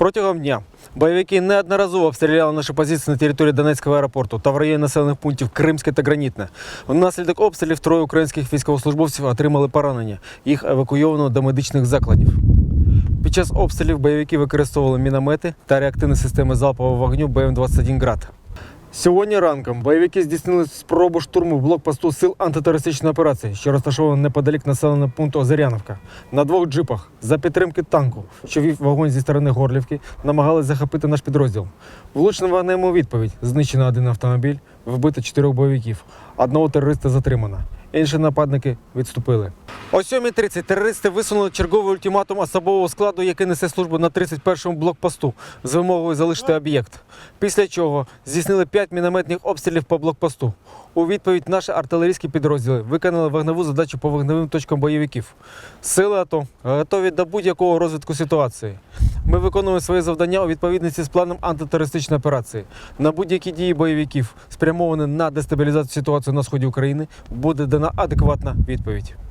Протягом дня бойовики неодноразово обстріляли наші позиції на території Донецького аеропорту та в районі населених пунктів Кримське та Гранітне. Внаслідок обстрілів троє українських військовослужбовців отримали поранення. Їх евакуйовано до медичних закладів. Під час обстрілів бойовики використовували міномети та реактивні системи залпового вогню БМ-21 «Град». Сьогодні ранком бойовики здійснили спробу штурму блокпосту сил антитерористичної операції, що розташований неподалік населеного пункту Озеряновка. На двох джипах за підтримки танку, що вів вогонь зі сторони Горлівки, намагались захопити наш підрозділ. Влучним вогнем відповідь знищено один автомобіль, вбито чотирьох бойовиків. Одного терориста затримано. Інші нападники відступили. О 7.30 терористи висунули черговий ультиматум особового складу, який несе службу на 31-му блокпосту з вимогою залишити об'єкт. Після чого здійснили 5 мінометних обстрілів по блокпосту. У відповідь наші артилерійські підрозділи виконали вогневу задачу по вогневим точкам бойовиків. Сили АТО готові до будь-якого розвитку ситуації. Ми виконуємо свої завдання у відповідності з планом антитерористичної операції. На будь-які дії бойовиків, спрямовані на дестабілізацію ситуації на сході України, буде дана адекватна відповідь.